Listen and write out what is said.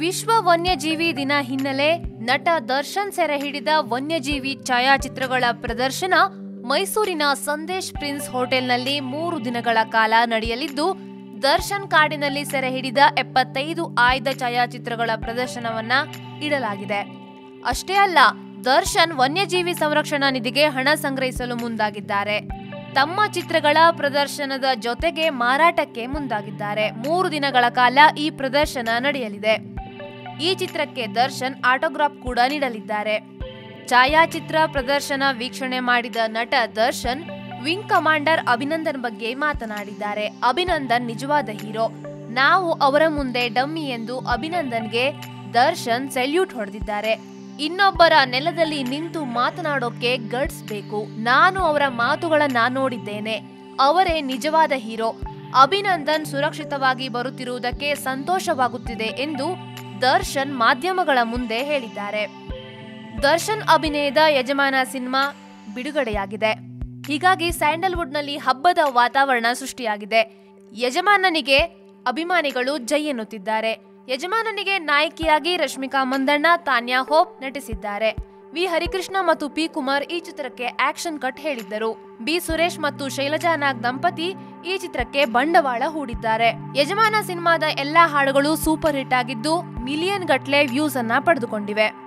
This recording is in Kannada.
ವಿಶ್ವ ವನ್ಯಜೀವಿ ದಿನ ಹಿನ್ನೆಲೆ ನಟ ದರ್ಶನ್ ಸೆರೆ ಹಿಡಿದ ವನ್ಯಜೀವಿ ಛಾಯಾಚಿತ್ರಗಳ ಪ್ರದರ್ಶನ ಮೈಸೂರಿನ ಸಂದೇಶ್ ಪ್ರಿನ್ಸ್ ಹೋಟೆಲ್ನಲ್ಲಿ ಮೂರು ದಿನಗಳ ಕಾಲ ನಡೆಯಲಿದ್ದು, ದರ್ಶನ್ ಕಾಡಿನಲ್ಲಿ ಸೆರೆ ಹಿಡಿದ ಎಪ್ಪತ್ತೈದು ಆಯ್ದ ಛಾಯಾಚಿತ್ರಗಳ ಪ್ರದರ್ಶನವನ್ನ ಇಡಲಾಗಿದೆ. ಅಷ್ಟೇ ಅಲ್ಲ, ದರ್ಶನ್ ವನ್ಯಜೀವಿ ಸಂರಕ್ಷಣಾ ನಿಧಿಗೆ ಹಣ ಸಂಗ್ರಹಿಸಲು ಮುಂದಾಗಿದ್ದಾರೆ. ತಮ್ಮ ಚಿತ್ರಗಳ ಪ್ರದರ್ಶನದ ಜೊತೆಗೆ ಮಾರಾಟಕ್ಕೆ ಮುಂದಾಗಿದ್ದಾರೆ. ಮೂರು ದಿನಗಳ ಕಾಲ ಈ ಪ್ರದರ್ಶನ ನಡೆಯಲಿದೆ. ಈ ಚಿತ್ರಕ್ಕೆ ದರ್ಶನ್ ಆಟೋಗ್ರಾಫ್ ಕೂಡ ನೀಡಲಿದ್ದಾರೆ. ಛಾಯಾಚಿತ್ರ ಪ್ರದರ್ಶನ ವೀಕ್ಷಣೆ ಮಾಡಿದ ನಟ ದರ್ಶನ್, ವಿಂಗ್ ಕಮಾಂಡರ್ ಅಭಿನಂದನ್ ಬಗ್ಗೆ ಮಾತನಾಡಿದ್ದಾರೆ. ಅಭಿನಂದನ್ ನಿಜವಾದ ಹೀರೋ. ನಾವು ಅವರ ಮುಂದೆ ಡಮ್ಮಿ ಎಂದು ಅಭಿನಂದನ್ಗೆ ದರ್ಶನ್ ಸೆಲ್ಯೂಟ್ ಹೊಡೆದಿದ್ದಾರೆ. ಇನ್ನೊಬ್ಬರ ನೆಲದಲ್ಲಿ ನಿಂತು ಮಾತನಾಡೋಕೆ ಗಟ್ಸ್ ಬೇಕು. ನಾನು ಅವರ ಮಾತುಗಳನ್ನ ನೋಡಿದ್ದೇನೆ. ಅವರೇ ನಿಜವಾದ ಹೀರೋ. ಅಭಿನಂದನ್ ಸುರಕ್ಷಿತವಾಗಿ ಬರುತ್ತಿರುವುದಕ್ಕೆ ಸಂತೋಷವಾಗುತ್ತಿದೆ ಎಂದು ದರ್ಶನ್ ಮಾಧ್ಯಮಗಳ ಮುಂದೆ ಹೇಳಿದ್ದಾರೆ. ದರ್ಶನ್ ಅಭಿನಯದ ಯಜಮಾನ ಸಿನಿಮಾ ಬಿಡುಗಡೆಯಾಗಿದೆ. ಹೀಗಾಗಿ ಸ್ಯಾಂಡಲ್ವುಡ್ನಲ್ಲಿ ಹಬ್ಬದ ವಾತಾವರಣ ಸೃಷ್ಟಿಯಾಗಿದೆ. ಯಜಮಾನನಿಗೆ ಅಭಿಮಾನಿಗಳು ಜೈ ಎನ್ನುತ್ತಿದ್ದಾರೆ. ಯಜಮಾನನಿಗೆ ನಾಯಕಿಯಾಗಿ ರಶ್ಮಿಕಾ ಮಂದಣ್ಣ, ತಾನ್ಯಾ ಹೋಪ್ ನಟಿಸಿದ್ದಾರೆ. ವಿ. ಹರಿಕೃಷ್ಣ ಮತ್ತು ಪಿ. ಕುಮಾರ್ ಈ ಚಿತ್ರಕ್ಕೆ ಆಕ್ಷನ್ ಕಟ್ ಹೇಳಿದ್ದರು. ಬಿ. ಸುರೇಶ್ ಮತ್ತು ಶೈಲಜಾ ನಾಗ್ ದಂಪತಿ ಈ ಚಿತ್ರಕ್ಕೆ ಬಂಡವಾಳ ಹೂಡಿದ್ದಾರೆ. ಯಜಮಾನ ಸಿನಿಮಾದ ಎಲ್ಲಾ ಹಾಡುಗಳು ಸೂಪರ್ ಹಿಟ್ ಆಗಿದ್ದು ಮಿಲಿಯನ್ ಗಟ್ಲೆ ವ್ಯೂಸ್ ಅನ್ನ ಪಡೆದುಕೊಂಡಿವೆ.